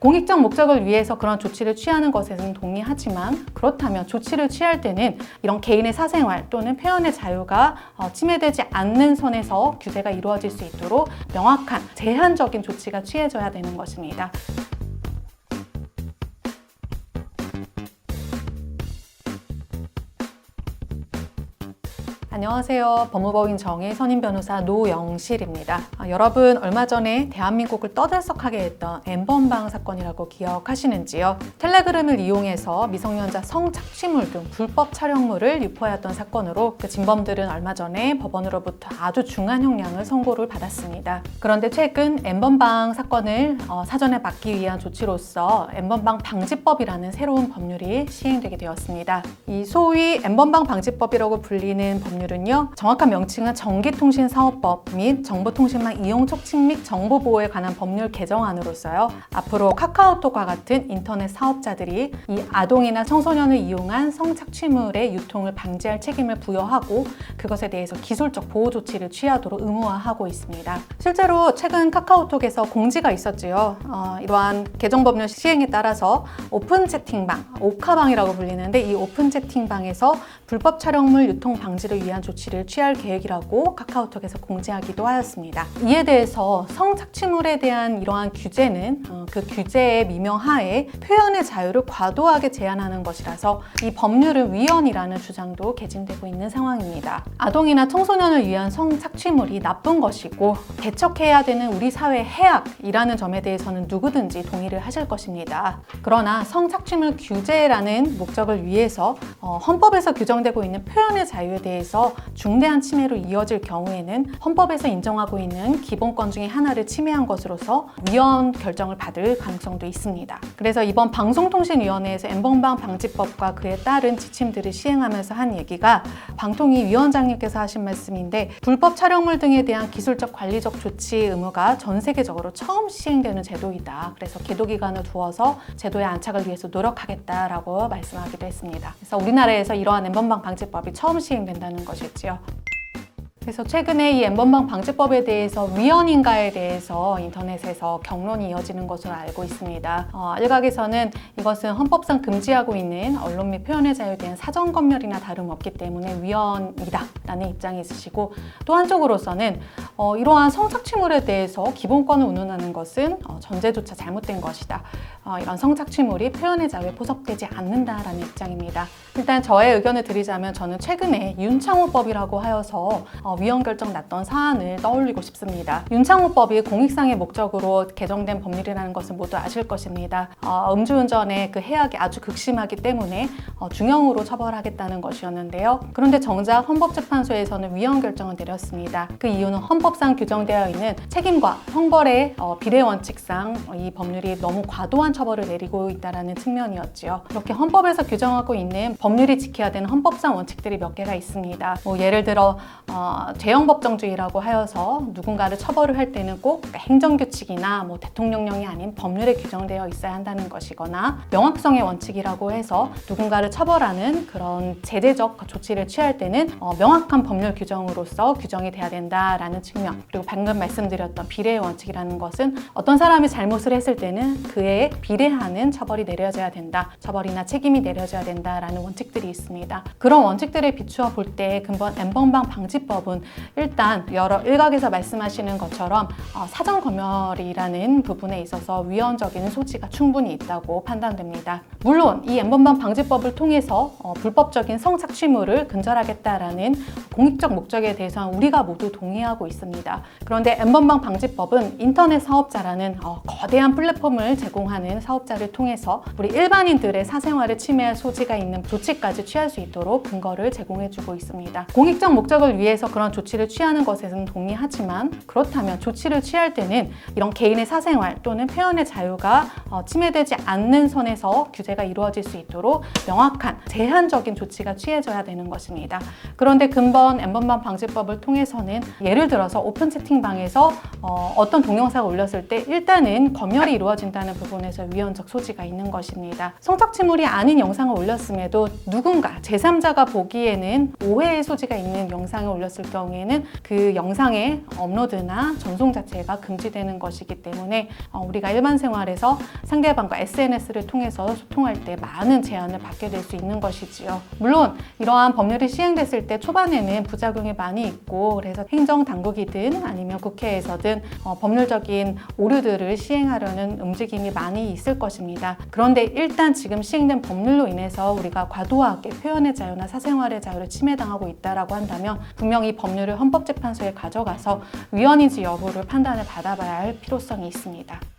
공익적 목적을 위해서 그런 조치를 취하는 것에는 동의하지만 그렇다면 조치를 취할 때는 이런 개인의 사생활 또는 표현의 자유가 어, 침해되지 않는 선에서 규제가 이루어질 수 있도록 명확한 제한적인 조치가 취해져야 되는 것입니다. 안녕하세요. 법무법인 정의 선임 변호사 노영실입니다. 아, 여러분 얼마 전에 대한민국을 떠들썩하게 했던 엠번방 사건이라고 기억하시는지요? 텔레그램을 이용해서 미성년자 성착취물 등 불법 촬영물을 유포하였던 사건으로 그 진범들은 얼마 전에 법원으로부터 아주 중한 형량을 선고를 받았습니다. 그런데 최근 엠번방 사건을 어, 사전에 막기 위한 조치로서 엠번방 방지법이라는 새로운 법률이 시행되게 되었습니다. 이 소위 엠번방 방지법이라고 불리는 법률 은요 정확한 명칭은 전기통신사업법 및 정보통신망 이용 촉진 및 정보 보호에 관한 법률 개정안으로서요 앞으로 카카오톡과 같은 인터넷 사업자들이 이 아동이나 청소년을 이용한 성착취물의 유통을 방지할 책임을 부여하고 그것에 대해서 기술적 보호 조치를 취하도록 의무화하고 있습니다. 실제로 최근 카카오톡에서 공지가 있었지요. 어, 이러한 개정 법률 시행에 따라서 오픈 채팅방, 오카방이라고 불리는데 이 오픈 채팅방에서 불법 촬영물 유통 방지를 위한 조치를 취할 계획이라고 카카오톡에서 공지하기도 하였습니다. 이에 대해서 성착취물에 대한 이러한 규제는 어, 그 규제의 미명하에 표현의 자유를 과도하게 제한하는 것이라서 이 법률은 위헌이라는 주장도 개진되고 있는 상황입니다. 아동이나 청소년을 위한 성착취물이 나쁜 것이고 대척해야 되는 우리 사회의 해악이라는 점에 대해서는 누구든지 동의를 하실 것입니다. 그러나 성착취물 규제라는 목적을 위해서 어, 헌법에서 규정되고 있는 표현의 자유에 대해서 중대한 침해로 이어질 경우에는 헌법에서 인정하고 있는 기본권 중에 하나를 침해한 것으로서 위헌 결정을 받을 가능성도 있습니다. 그래서 이번 방송통신위원회에서 엠번방 방지법과 그에 따른 지침들을 시행하면서 한 얘기가 방통위 위원장님께서 하신 말씀인데 불법 촬영물 등에 대한 기술적 관리적 조치 의무가 전 세계적으로 처음 시행되는 제도이다. 그래서 계도 기간을 두어서 제도의 안착을 위해서 노력하겠다라고 말씀하기도 했습니다. 그래서 우리나라에서 이러한 엠번방 방지법이 처음 시행된다는 것이지요. 그래서 최근에 이 엠번방 방지법에 대해서 위헌인가에 대해서 인터넷에서 경론이 이어지는 것으로 알고 있습니다. 어, 일각에서는 이것은 헌법상 금지하고 있는 언론 및 표현의 자유에 대한 사전 검열이나 다름없기 때문에 위헌이다라는 입장이 있으시고 또 한쪽으로서는 어, 이러한 성착취물에 대해서 기본권을 운운하는 것은 어, 전제조차 잘못된 것이다. 어, 이런 성착취물이 표현의 자유에 포섭되지 않는다라는 입장입니다. 일단 저의 의견을 드리자면 저는 최근에 윤창호법이라고 하여서 어, 위헌 결정 났던 사안을 떠올리고 싶습니다. 윤창호법이 공익상의 목적으로 개정된 법률이라는 것을 모두 아실 것입니다. 어, 음주운전의 그 해악이 아주 극심하기 때문에 어, 중형으로 처벌하겠다는 것이었는데요. 그런데 정작 헌법재판소에서는 위헌 결정을 내렸습니다. 그 이유는 헌법상 규정되어 있는 책임과 형벌의 어, 비례 원칙상 이 법률이 너무 과도한 처벌을 내리고 있다는 측면이었지요. 이렇게 헌법에서 규정하고 있는 법률이 지켜야 되는 헌법상 원칙들이 몇 개가 있습니다. 뭐 예를 들어 어, 죄형법정주의라고 하여서 누군가를 처벌을 할 때는 꼭 행정규칙이나 뭐 대통령령이 아닌 법률에 규정되어 있어야 한다는 것이거나 명확성의 원칙이라고 해서 누군가를 처벌하는 그런 제재적 조치를 취할 때는 어, 명확한 법률 규정으로서 규정이 돼야 된다라는 측면 그리고 방금 말씀드렸던 비례의 원칙이라는 것은 어떤 사람이 잘못을 했을 때는 그에 비례하는 처벌이 내려져야 된다 처벌이나 책임이 내려져야 된다라는 원칙들이 있습니다. 그런 원칙들에 비추어 볼 때 근본 엠번방 방지법은 일단 여러 일각에서 말씀하시는 것처럼 어, 사전 검열이라는 부분에 있어서 위헌적인 소지가 충분히 있다고 판단됩니다. 물론 이 엠번방 방지법을 통해서 어, 불법적인 성착취물을 근절하겠다라는 공익적 목적에 대해서는 우리가 모두 동의하고 있습니다. 그런데 엠번방 방지법은 인터넷 사업자라는 어, 거대한 플랫폼을 제공하는 사업자를 통해서 우리 일반인들의 사생활을 침해할 소지가 있는 조치까지 취할 수 있도록 근거를 제공해주고 있습니다. 공익적 목적을 위해서 그런 조치를 취하는 것에는 동의하지만 그렇다면 조치를 취할 때는 이런 개인의 사생활 또는 표현의 자유가 어, 침해되지 않는 선에서 규제가 이루어질 수 있도록 명확한 제한적인 조치가 취해져야 되는 것입니다. 그런데 근본 엠번방 방지법을 통해서는 예를 들어서 오픈 채팅방에서 어, 어떤 동영상을 올렸을 때 일단은 검열이 이루어진다는 부분에서 위헌적 소지가 있는 것입니다. 성착취물이 아닌 영상을 올렸음에도 누군가 제3자가 보기에는 오해의 소지가 있는 영상을 올렸을 경우에는 그 영상의 업로드나 전송 자체가 금지되는 것이기 때문에 어, 우리가 일반 생활에서 상대방과 SNS를 통해서 소통할 때 많은 제한을 받게 될 수 있는 것이지요. 물론 이러한 법률이 시행됐을 때 초반에는 부작용이 많이 있고 그래서 행정 당국이든 아니면 국회에서든 어, 법률적인 오류들을 시행하려는 움직임이 많이 있을 것입니다. 그런데 일단 지금 시행된 법률로 인해서 우리가 과도하게 표현의 자유나 사생활의 자유를 침해당하고 있다라고 한다면 분명히 법률을 헌법재판소에 가져가서 위헌인지 여부를 판단을 받아봐야 할 필요성이 있습니다.